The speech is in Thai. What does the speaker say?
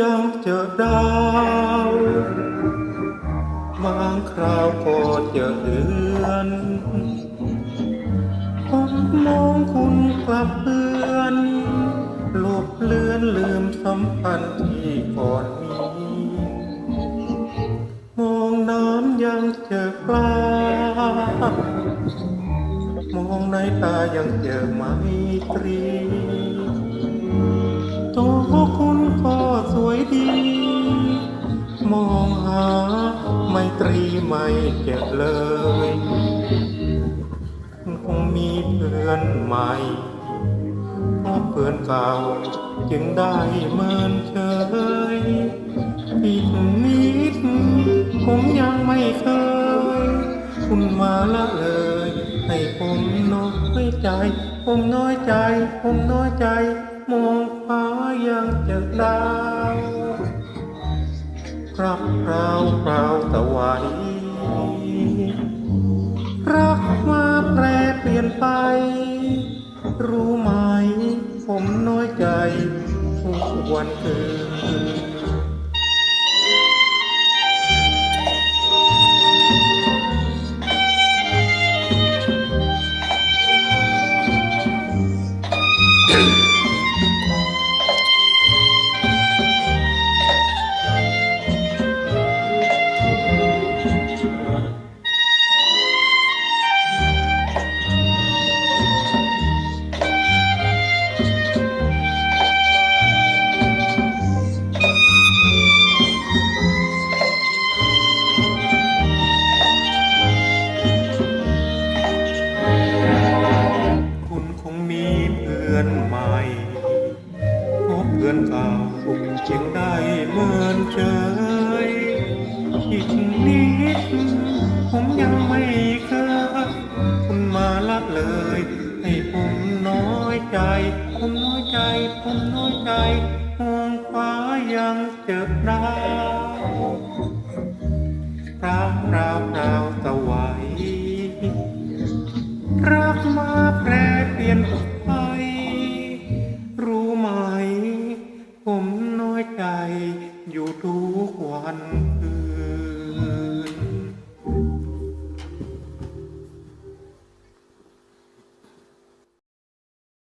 ยากเจอดาวบางคราวก็จะเดือนผมมองคุณกลับเพื่อนลบเลือนลืมสัมพันธ์ที่ก่อนมีมองน้ำยังเจอปลามองในตายังเจอไมตรี มองหาไมตรีไม่เจอเลยคงมีเพื่อนใหม่เพราะเพื่อนเก่าจึงได้เมินเฉยอีกนิดผมยังไม่เคย คุณมาละเลย ให้ผมน้อยใจ ผมน้อยใจ ผมน้อยใจ มองฟ้ายังเจอดาว รับเราเปล่าตะวันรักมาแปรเปลี่ยนไป รู้ไหม ผมน้อยใจทุกวันคืน เพราะเพื่อนเก่าจึงได้เมินเฉยอีกนิด ผมยังไม่เคยคุณมาละเลย ให้ผมน้อยใจ ผมน้อยใจ ผมน้อยใจมองฟ้ายังเจอดาวราวราวราวต อยู่ทุกวัน